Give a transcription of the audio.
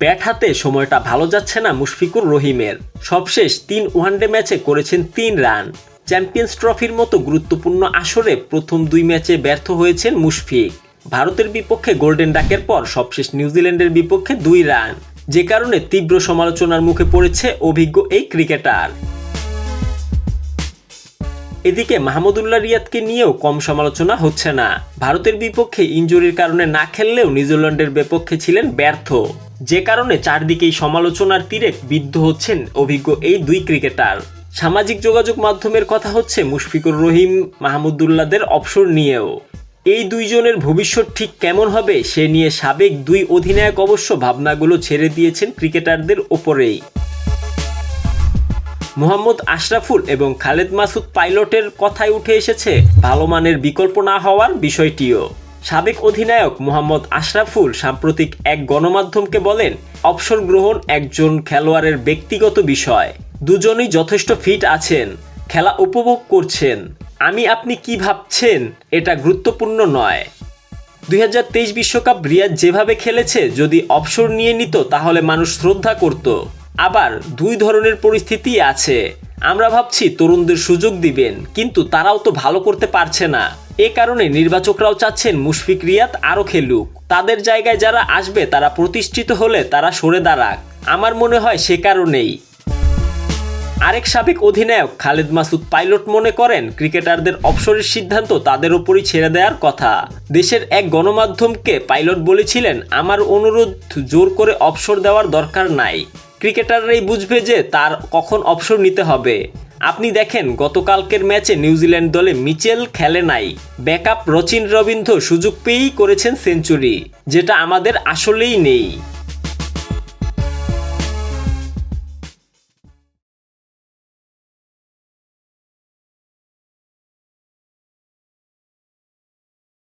Bat হাতে সময়টা ভালো যাচ্ছে না মুশফিকুর রহিমের। সবশেষ তিন ওয়ানডে ম্যাচে করেছেন তিন রান। চ্যাম্পিয়ন্স ট্রফির মতো গুরুত্বপূর্ণ আসরে প্রথম দুই ম্যাচে ব্যর্থ হয়েছেন মুশফিক। ভারতের বিপক্ষে গোল্ডেন ডাকের পর সবশেষ নিউজিল্যান্ডের বিপক্ষে দুই রান। যে কারণে তীব্র সমালোচনার মুখে পড়েছে অভিজ্ঞ এই ক্রিকেটার। এদিকে মাহমুদুল্লাহ রিয়াদকে নিয়েও কম সমালোচনা হচ্ছে না। ভারতের বিপক্ষে ইনজুরির কারণে না খেললেও নিউজিল্যান্ডের বিপক্ষে ছিলেন ব্যর্থ। যে কারণে চারদিকেই সমালোচনার তীরে বিদ্ধ হচ্ছেন অভিজ্ঞ এই দুই ক্রিকেটার। সামাজিক যোগাযোগ মাধ্যমের কথা হচ্ছে মুশফিকুর রহিম মাহমুদুল্লাহদের অবসর নিয়েও। এই দুইজনের ভবিষ্যৎ ঠিক কেমন হবে সে নিয়ে সাবেক দুই অধিনায়ক অবশ্য ভাবনাগুলো ছেড়ে দিয়েছেন ক্রিকেটারদের ওপরেই। মোহাম্মদ আশরাফুল এবং খালেদ মাসুদ পাইলটের কথায় উঠে এসেছে, ভালো মানের বিকল্প না হওয়ার বিষয়টিও। সাবেক অধিনায়ক মোহাম্মদ আশরাফুল সাম্প্রতিক এক গণমাধ্যমকে বলেন, অবসর গ্রহণ একজন খেলোয়াড়ের ব্যক্তিগত বিষয়। দুজনই যথেষ্ট ফিট আছেন, খেলা উপভোগ করছেন। আমি, আপনি কি ভাবছেন? এটা গুরুত্বপূর্ণ নয়। দুই বিশ্বকাপ রিয়াদ যেভাবে খেলেছে, যদি অবসর নিয়ে নিত, তাহলে মানুষ শ্রদ্ধা করত। আবার দুই ধরনের পরিস্থিতি আছে। আমরা ভাবছি তরুণদের সুযোগ দিবেন, কিন্তু তারাও তো ভালো করতে পারছে না। এ কারণে নির্বাচকরাও চাচ্ছেন মুশফিক রিয়াদ আরও খেলুক। তাদের জায়গায় যারা আসবে, তারা প্রতিষ্ঠিত হলে তারা সরে দাঁড়াক। আমার মনে হয় সে কারণেই। আরেক সাবেক অধিনায়ক খালেদ মাসুদ পাইলট মনে করেন, ক্রিকেটারদের অবসরের সিদ্ধান্ত তাদের ওপরই ছেড়ে দেওয়ার কথা। দেশের এক গণমাধ্যমকে পাইলট বলেছিলেন, আমার অনুরোধ জোর করে অবসর দেওয়ার দরকার নাই। ক্রিকেটাররাই বুঝবে যে তার কখন অবসর নিতে হবে। আপনি দেখেন, গতকালকের ম্যাচে নিউজিল্যান্ড দলে মিচেল খেলে নাই। ব্যাকআপ রচিন রবীন্দ্র সুযোগ পেয়েই করেছেন সেঞ্চুরি, যেটা আমাদের আসলেই নেই।